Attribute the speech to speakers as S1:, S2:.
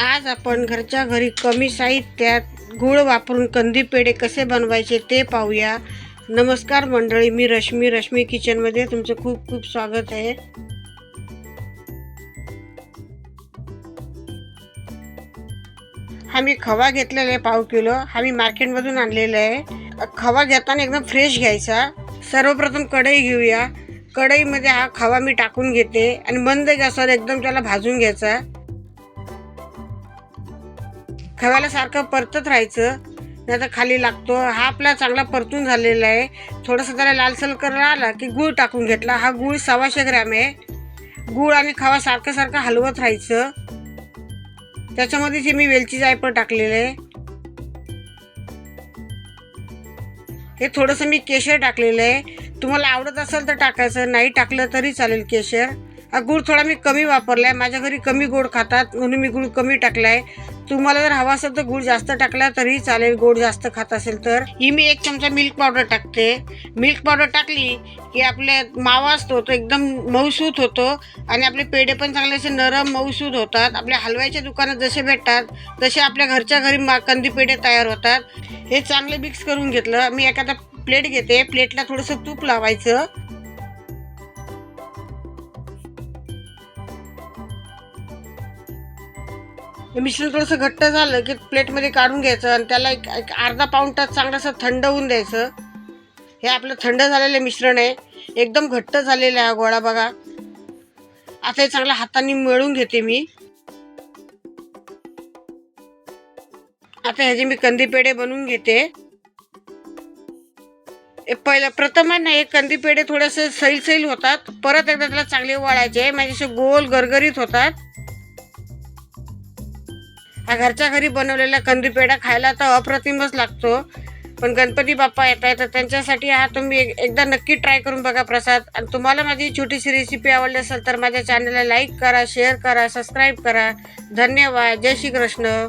S1: आज आपण घरच्या घरी कमी साहित्यात गूळ वापरून कंदी पेढे कसे बनवायचे ते पाहूया. नमस्कार मंडळी मी रश्मी रश्मी किचनमध्ये तुमचं खूप खूप स्वागत आहे. हा मी खवा घेतलेला आहे पाव किलो. हा मी मार्केटमधून आणलेला आहे. खवा घेताना एकदम फ्रेश घ्यायचा. सर्वप्रथम कढई घेऊया. कढईमध्ये हा खवा मी टाकून घेते आणि मंद गॅसवर एकदम त्याला भाजून घ्यायचा. खव्याला सारखं परतत राहायचं. नाही तर खाली लागतो. हा आपला चांगला परतून झालेला आहे. थोडंसं त्याला लालसल कलर आला की गूळ टाकून घेतला. हा गूळ सव्वाशे ग्रॅम आहे. गूळ आणि खवा सारखं सारखं हलवत राहायचं. त्याच्यामध्ये जे मी वेलची जायफळ टाकलेलं आहे. हे थोडंसं मी केशर टाकलेलं आहे. तुम्हाला आवडत असेल तर टाकायचं. नाही टाकलं तरी चालेल केशर. गूळ थोडा मी कमी वापरला आहे माझ्या घरी कमी गोड खातात म्हणून मी गूळ कमी टाकला आहे तुम्हाला जर हवा असेल तर गूळ जास्त टाकला तरी चालेल गोड जास्त खात असेल तर. ही मी एक चमचा मिल्क पावडर टाकते. मिल्क पावडर टाकली की आपले मावा असतो तो एकदम मऊसूत होतो आणि आपले पेढे पण चांगले असे नरम मऊसूत होतात. आपल्या हलव्याच्या दुकानात जसे भेटतात तसे आपल्या घरच्या घरी मा कंदी पेढे तयार होतात. हे चांगले मिक्स करून घेतलं. मी एखादा प्लेट घेते. प्लेटला थोडंसं तूप लावायचं. मिश्रण थोडंसं घट्ट झालं की प्लेटमध्ये काढून घ्यायचं आणि त्याला एक एक अर्धा पाऊण तास चांगलं असं थंड होऊन द्यायचं. हे आपलं थंड झालेलं मिश्रण आहे. एकदम घट्ट झालेलं आहे हा गोळा बघा. आता हे चांगलं हाताने मिळून घेते मी. आता ह्याचे मी कंदी पेढे बनवून घेते. हे पहिलं प्रथम आहे ना हे कंदी पेढे थोडेसे सैल सैल होतात. परत एकदा त्याला चांगले वळायचे. म्हणजे असे गोल गरगरीत होतात. हा घरच्या घरी बनवलेला कंदी पेढा खायला तर अप्रतिमच लागतो. पण गणपती बाप्पा येत आहे तर त्यांच्यासाठी हा तुम्ही एक- एकदा नक्की ट्राय करून बघा प्रसाद. आणि तुम्हाला माझी छोटीशी रेसिपी आवडली असेल तर माझ्या चॅनलला लाईक करा शेअर करा सबस्क्राईब करा. धन्यवाद. जय श्री कृष्ण